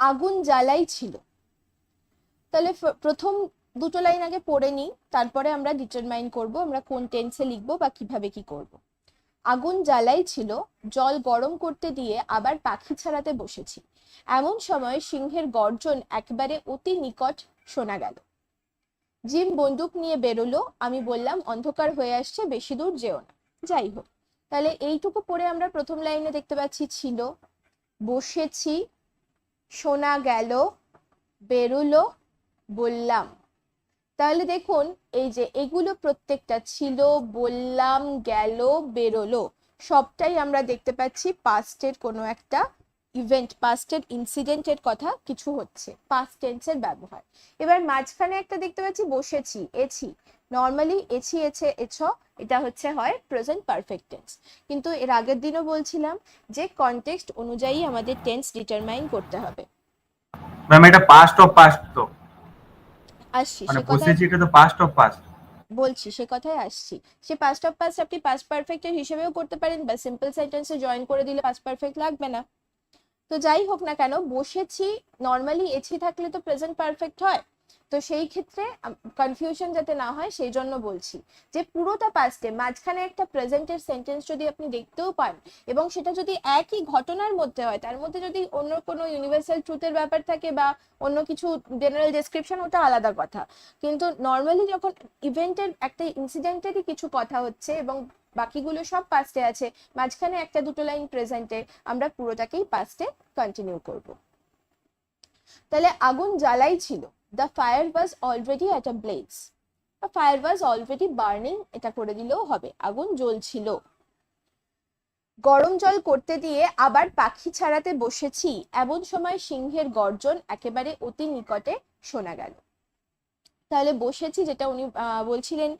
আগুন জ্বালাই ছিল। তাহলে প্রথম দুটো লাইন আগে পড়ে নিই, তারপরে আমরা ডিটারমাইন করব আমরা কোন টেন্সে লিখব বা কীভাবে কি করব। আগুন জ্বালাই ছিল, জল গরম করতে দিয়ে আবার পাখি ছাড়াতে বসেছি। এমন সময় সিংহের গর্জন একবারে অতি নিকট শোনা গেল। জিম বন্দুক নিয়ে বেরোলো, আমি বললাম, অন্ধকার হয়ে আসছে, বেশি দূর যেও না। যাই হোক, তাহলে এইটুকু পড়ে আমরা প্রথম লাইনে দেখতে পাচ্ছি ছিল, বসেছি শোনা গেল, বেরোলো, বললাম। তাহলে দেখুন, এই যে এগুলো প্রত্যেকটা ছিল, বললাম, গেল, বেরোলো, সবটাই আমরা দেখতে পাচ্ছি পাস্টের কোনো একটা ইভেন্ট পাস্টের ইনসিডেন্টের কথা কিছু হচ্ছে পাস্ট টেন্সের ব্যবহার। এবার মাঝখানে একটা দেখতে পাচ্ছি বসেছি এছি। নর্মালি এছি এছে এছ এটা হচ্ছে হয় প্রেজেন্ট পারফেক্ট টেন্স কিন্তু এর আগের দিনও বলছিলাম যে কনটেক্সট অনুযায়ী আমাদের টেন্স ডিটারমাইন করতে হবে। ম্যাম এটা পাস্ট অফ পাস্ট তো। আসছি মানে বসেছি এটা তো পাস্ট অফ পাস্ট বলছি সে কথায় আসছি। সে পাস্ট অফ পাস্ট আপনি পাস্ট পারফেক্টের হিসেবেও করতে পারেন বা সিম্পল সেন্টেন্সে জয়েন করে দিলে পাস্ট পারফেক্ট লাগবে না। তো যাই হোক না কেন, বসেছি নর্মালি এছি থাকলে তো প্রেজেন্ট পারফেক্ট হয়। তো সেই ক্ষেত্রে কনফিউশন যাতে না হয়, সেই জন্য বলছি যে পুরোটা পাস্টে মাঝখানে একটা প্রেজেন্টের সেন্টেন্স যদি আপনি দেখতেও পান, এবং সেটা যদি একই ঘটনার মধ্যে হয়, তার মধ্যে যদি অন্য কোনো ইউনিভার্সাল ট্রুথের ব্যাপার থাকে বা অন্য কিছু জেনারেল ডেসক্রিপশন ওটা আলাদা কথা। কিন্তু নর্মালি যখন ইভেন্টের একটা ইনসিডেন্টেরই কিছু কথা হচ্ছে, এবং বাকিগুলো সব পাস্টে আছে। মাঝখানে একটা দুটো লাইন প্রেজেন্টে আমরা পুরোটাকেই পাস্টে কন্টিনিউ করব। তাহলে আগুন জ্বালাই ছিল। The fire was already at a blaze fire was already burning এটা করে দিলেও হবে। আগুন জ্বলছিল। গরম জল করতে দিয়ে আবার পাখি ছাড়াতে বসেছি। এমন সময় সিংহের গর্জন একেবারে অতি নিকটে শোনা গেল। তাহলে বসেছি যেটা উনি বলছিলেন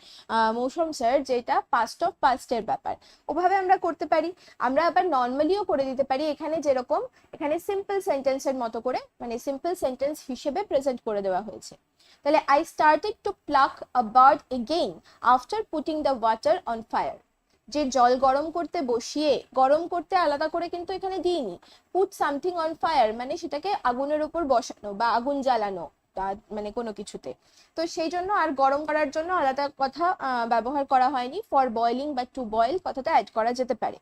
মৌসুম স্যার, যেটা পাস্ট অফ পাস্টের ব্যাপার। ওভাবে আমরা করতে পারি। আমরা আবার নর্মালিও করে দিতে পারি। এখানে যেরকম, এখানে সিম্পল সেন্টেন্সের মতো করে মানে সিম্পল সেন্টেন্স হিসেবে প্রেজেন্ট করে দেওয়া হয়েছে। তাহলে I started to pluck a bird again after putting the water on fire যে জল গরম করতে বসিয়ে, গরম করতে আলাদা করে কিন্তু এখানে দিইনি। পুট সামথিং অন ফায়ার মানে সেটাকে আগুনের উপর বসানো বা আগুন জ্বালানো। মানে কোনো কিছুতে। তো সেই জন্য আর গরম করার জন্য আলাদা কথা ব্যবহার করা হয়নি। ফর বয়লিং বা টু বয়েল কথাটা অ্যাড করা যেতে পারে।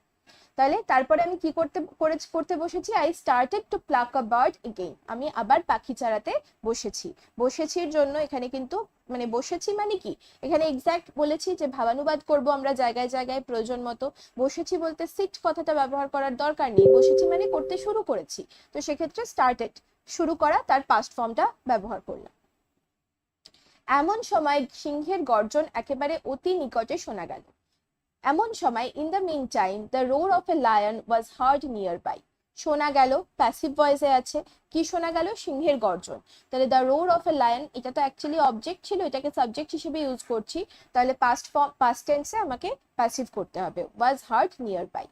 তাহলে তারপরে আমি কি করতে, করে, করতে বসেছি? I started to pluck a bird again আমি আবার পাখি চারাতে বসেছি। বসেছির জন্য এখানে কিন্তু মানে বসেছি মানে কি? এখানে এক্স্যাক্ট বলেছি যে ভাবানুবাদ করব আমরা জায়গায় জায়গায়, প্রয়োজন মতো। বসেছি বলতে সিট কথাটা ব্যবহার করার দরকার নেই। বসেছি মানে করতে শুরু করেছি। তো সেক্ষেত্রে স্টার্টেড শুরু করা তার পাস্ট ফর্মটা ব্যবহার করলাম। এমন সময় সিংহের গর্জন একেবারে অতি নিকটে শোনা গেল। এমন সময় in the meantime the roar of a lion was heard nearby শোনা গেল প্যাসিভ ভয়েসে আছে। কি শোনা গেল? সিংহের গর্জন। তাহলে the roar of a lion এটা তো অ্যাকচুয়ালি অবজেক্ট ছিল, এটাকে সাবজেক্ট হিসেবে ইউজ করছি। তাহলে পাস্ট ফর্ম পাস্ট টেন্সে আমাকে প্যাসিভ করতে হবে। Was heard nearby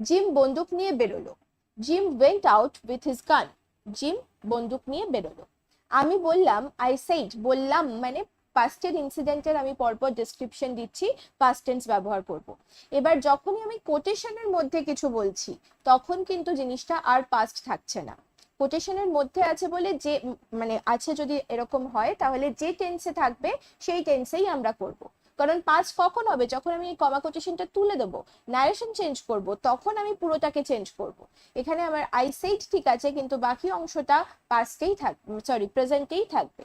Jim বন্দুক নিয়ে বেরোলো। Jim went out with his gun Jim, বন্দুক নিয়ে বেরোলো। আমি বললাম আই সেইড বললাম মানে পাস্টের ইনসিডেন্টের আমি পরপর ডেসক্রিপশন দিচ্ছি পাস্ট টেন্স ব্যবহার করব। এবার যখনই আমি কোটেশনের মধ্যে কিছু বলছি, তখন কিন্তু জিনিসটা আর পাস্ট থাকছে না। কোটেশনের মধ্যে আছে বলে যে মানে আছে যদি এরকম হয়, তাহলে যে টেন্সে থাকবে, সেই টেন্সেই আমরা করব। কারণ পাস্ট কখন হবে? যখন আমি এই কমা কোটেশনটা তুলে দেবো ন্যারেশন চেঞ্জ করব, তখন আমি পুরোটাকে চেঞ্জ করব। এখানে আমার আইসাইট ঠিক আছে, কিন্তু বাকি অংশটা পাস্টেই থাকবে সরি প্রেজেন্টেই থাকবে।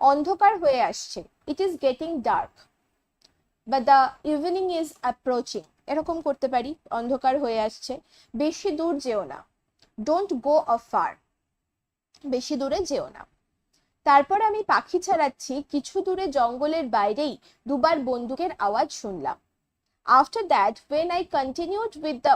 অন্ধকার হয়ে আসছে ইট ইজ গেটিং ডার্ক বা দ্য ইভিনিং ইজ অ্যাপ্রোচিং এরকম করতে পারি, অন্ধকার হয়ে আসছে। বেশি দূর যেও না ডোন্ট গো অফ ফার বেশি দূরে যেও না। তারপর আমি পাখি ছাড়াচ্ছি কিছু দূরে জঙ্গলের বাইরেই দুবার বন্দুকের আওয়াজ শুনলাম। After that when I continued with the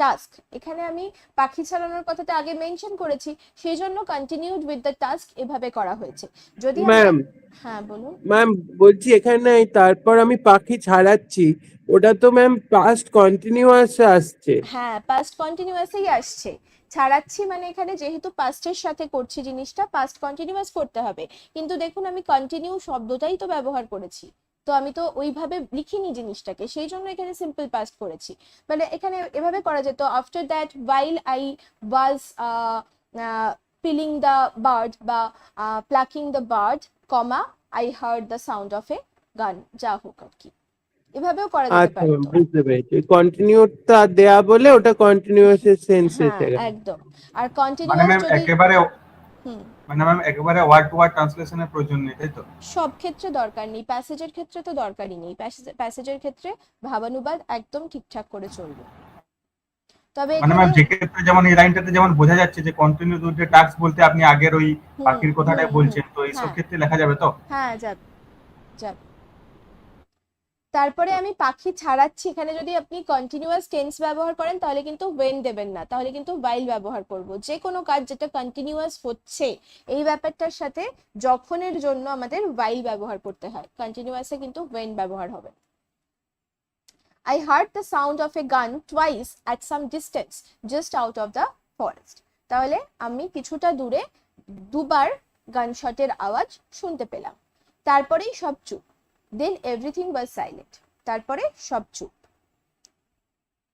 task এখানে আমি পাখি ছাড়ানোর কথাটা আগে মেনশন করেছি সেই জন্য কন্টিনিউড উইথ দ্য টাস্ক এভাবে করা হয়েছে। যদি ম্যাম হ্যাঁ বলুন। ম্যাম বলছি এখানে তারপর আমি পাখি ছাড়াচ্ছি ওটা তো ম্যাম পাস্ট কন্টিনিউয়াস আসছে। হ্যাঁ পাস্ট কন্টিনিউয়াসই আসছে। ছাড়াচ্ছি মানে এখানে যেহেতু পাস্টের সাথে করছি জিনিসটা পাস্ট কন্টিনিউয়াস করতে হবে। কিন্তু দেখুন, আমি কন্টিনিউ শব্দটাই তো ব্যবহার করেছি। তো আমি তো ওইভাবে লিখিনি জিনিসটাকে, সেই জন্য এখানে সিম্পল পাস্ট করেছি। মানে এখানে এভাবে করা যেত after that while I was peeling the bird বা plucking the bird comma I heard the sound of a gun যা হোক আর কি। এভাবেও করা যেতে পারে। আচ্ছা বুঝতে পেরেছি। কন্টিনিউটা দেয়া বলে ওটা কন্টিনিউয়াস এর সেন্স এসে হ্যাঁ গেল। একদম। আর কন্টিনিউয়াস মানে ম্যাম একেবারে হুম। মানে ম্যাম একেবারে ওয়ার্ড টু ওয়ার্ড ট্রান্সলেশনের প্রয়োজন নেই তাই তো? সব ক্ষেত্রে দরকার নেই প্যাসেজের ক্ষেত্রে তো দরকারই নেই। প্যাসেজের ক্ষেত্রে ভাবানুবাদ একদম ঠিকঠাক করে চলবে। তবে মানে ম্যাম যে ক্ষেত্রে যেমন এই লাইনটাতে যেমন বোঝা যাচ্ছে যে কন্টিনিউ দুটো টাস্ক বলতে আপনি আগের ওই পাখির কথাটাই বলছেন তো এইসব হ্যাঁ। ক্ষেত্রে লেখা যাবে তো? হ্যাঁ যাবে। যাবে। তারপরে আমি পাখি ছাড়াচ্ছি। এখানে যদি আপনি কন্টিনিউয়াস টেন্স ব্যবহার করেন, তাহলে কিন্তু ওয়েন দেবেন না। তাহলে কিন্তু ওয়াইল ব্যবহার করব। যে কোনো কাজ যেটা কন্টিনিউয়াস হচ্ছে, এই ব্যাপারটার সাথে যখনের জন্য আমাদের ওয়াইল ব্যবহার করতে হয়। কন্টিনিউয়াসে কিন্তু ওয়েন ব্যবহার হবে। I heard the sound of a gun twice at some distance, just out of the forest. তাহলে আমি কিছুটা দূরে দুবার গানশটের আওয়াজ শুনতে পেলাম। তারপরেই সব চুপ। দেন এভরিথিং ওয়াজ সাইলেন্ট তারপরে সব চুপ।